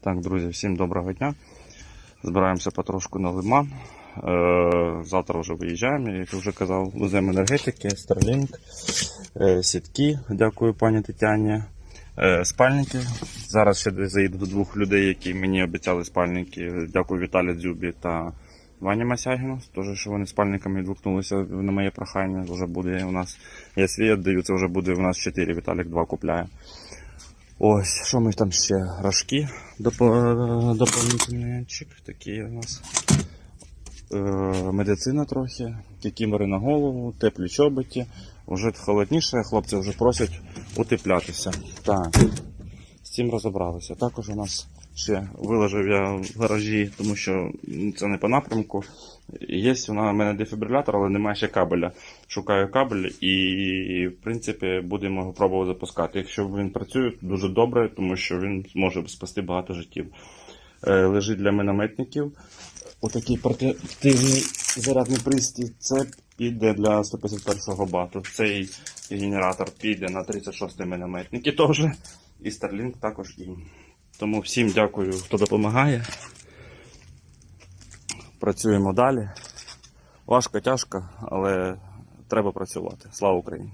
Так, друзі, всім доброго дня. Збираємося потрошку на лиман. Е, завтра вже виїжджаємо, як я вже казав, веземо енергетики, Starlink, е, сітки, дякую пані Тетяні. Е, спальники. Зараз ще заїду до двох людей, які мені обіцяли спальники. Дякую Віталію Дзюбі та Вані Масягіну. Теж, що вони спальниками відгукнулися на моє прохання. Вже буде у нас. Я свій віддаю, це вже буде у нас 4, Віталік 2 купляє. Ось, що ми там ще? Рожки допо- доповнительні. Такі у нас. Е, медицина трохи, кікімери на голову, теплі чоботі. Вже холодніше, хлопці вже просять утеплятися. Так, з цим розібралися. Також у нас ще виложив я в гаражі, тому що це не по напрямку. Є у мене дефібрилятор, але немає ще кабеля. Шукаю кабель і, в принципі, будемо його пробувати запускати. Якщо він працює, то дуже добре, тому що він зможе спасти багато життів. Е, лежить для мінометників. Отакий портативний зарядний пристрій. Це піде для 151-го бату. Цей генератор піде на 36-й мінометники теж. І Starlink також і. Тому всім дякую, хто допомагає. Працюємо далі. Важко, тяжко, але треба працювати. Слава Україні!